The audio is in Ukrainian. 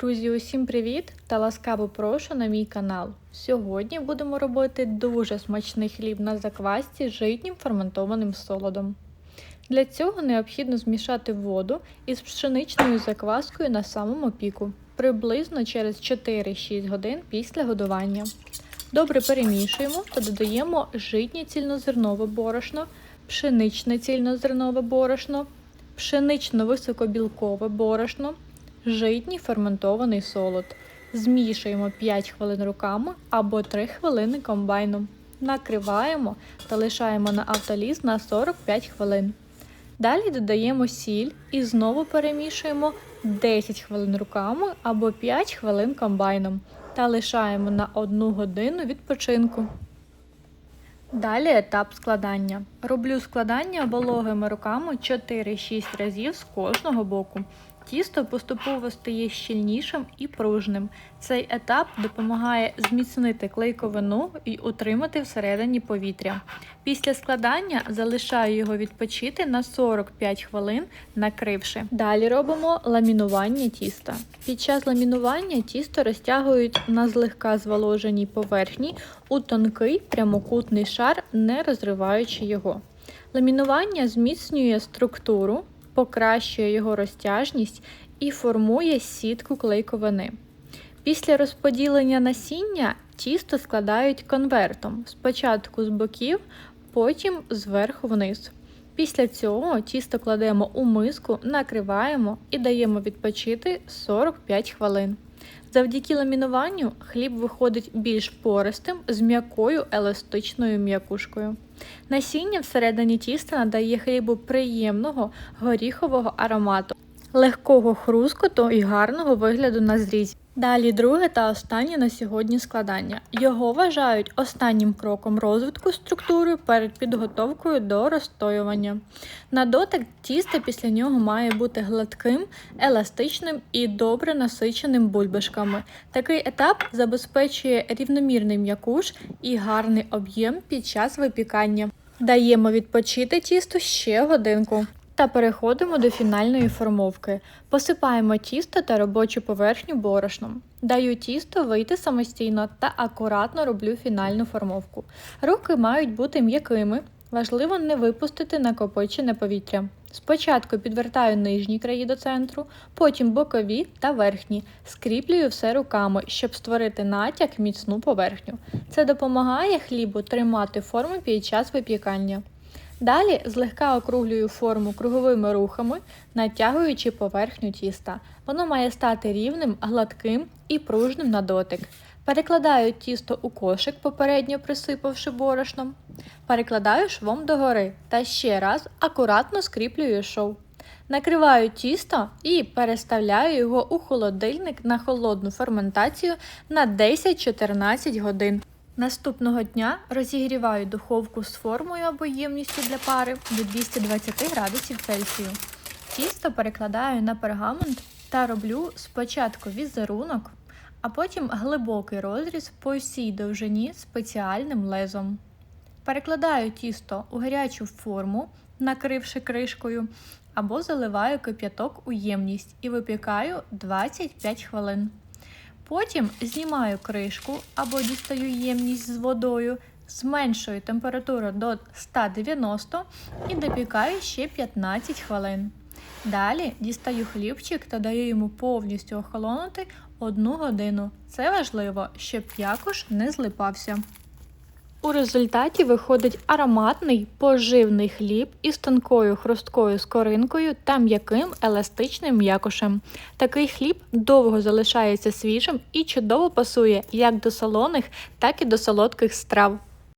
Друзі, усім привіт та ласкаво прошу на мій канал. Сьогодні будемо робити дуже смачний хліб на заквасці з житнім ферментованим солодом. Для цього необхідно змішати воду із пшеничною закваскою на самому піку, приблизно через 4-6 годин після годування. Добре перемішуємо та додаємо житнє цільнозернове борошно, пшеничне цільнозернове борошно, пшенично-високобілкове борошно, житній ферментований солод. Змішуємо 5 хвилин руками або 3 хвилини комбайном. Накриваємо та лишаємо на автоліз на 45 хвилин. Далі додаємо сіль і знову перемішуємо 10 хвилин руками або 5 хвилин комбайном та лишаємо на 1 годину відпочинку. Далі етап складання. Роблю складання вологими руками 4-6 разів з кожного боку. Тісто поступово стає щільнішим і пружним. Цей етап допомагає зміцнити клейковину і утримати всередині повітря. Після складання залишаю його відпочити на 45 хвилин, накривши. Далі робимо ламінування тіста. Під час ламінування тісто розтягують на злегка зволоженій поверхні у тонкий прямокутний шар, не розриваючи його. Ламінування зміцнює структуру покращує його розтяжність і формує сітку клейковини. Після розподілення насіння тісто складають конвертом спочатку з боків, потім зверху вниз. Після цього тісто кладемо у миску, накриваємо і даємо відпочити 45 хвилин. Завдяки ламінуванню хліб виходить більш пористим з м'якою еластичною м'якушкою. Насіння всередині тіста надає хлібу приємного горіхового аромату, легкого хрускоту і гарного вигляду на зрізі. Далі друге та останнє на сьогодні складання. Його вважають останнім кроком розвитку структури перед підготовкою до розстоювання. На дотик тісто після нього має бути гладким, еластичним і добре насиченим бульбашками. Такий етап забезпечує рівномірний м'якуш і гарний об'єм під час випікання. Даємо відпочити тісто ще годинку. Та переходимо до фінальної формовки. Посипаємо тісто та робочу поверхню борошном. Даю тісто вийти самостійно та акуратно роблю фінальну формовку. Руки мають бути м'якими, важливо не випустити накопичене повітря. Спочатку підвертаю нижні краї до центру, потім бокові та верхні. Скріплюю все руками, щоб створити натяк міцну поверхню. Це допомагає хлібу тримати форму під час випікання. Далі злегка округлюю форму круговими рухами, натягуючи поверхню тіста. Воно має стати рівним, гладким і пружним на дотик. Перекладаю тісто у кошик, попередньо присипавши борошном. Перекладаю швом догори та ще раз акуратно скріплюю шов. Накриваю тісто і переставляю його у холодильник на холодну ферментацію на 10-14 годин. Наступного дня розігріваю духовку з формою або ємністю для пари до 220 градусів Цельсію. Тісто перекладаю на пергамент та роблю спочатку візерунок, а потім глибокий розріз по всій довжині спеціальним лезом. Перекладаю тісто у гарячу форму, накривши кришкою, або заливаю кип'яток у ємність і випікаю 25 хвилин. Потім знімаю кришку або дістаю ємність з водою, зменшую температуру до 190 і допікаю ще 15 хвилин. Далі дістаю хлібчик та даю йому повністю охолонути 1 годину. Це важливо, щоб якуш не злипався. У результаті виходить ароматний поживний хліб із тонкою хрусткою скоринкою та м'яким еластичним м'якошем. Такий хліб довго залишається свіжим і чудово пасує як до солоних, так і до солодких страв.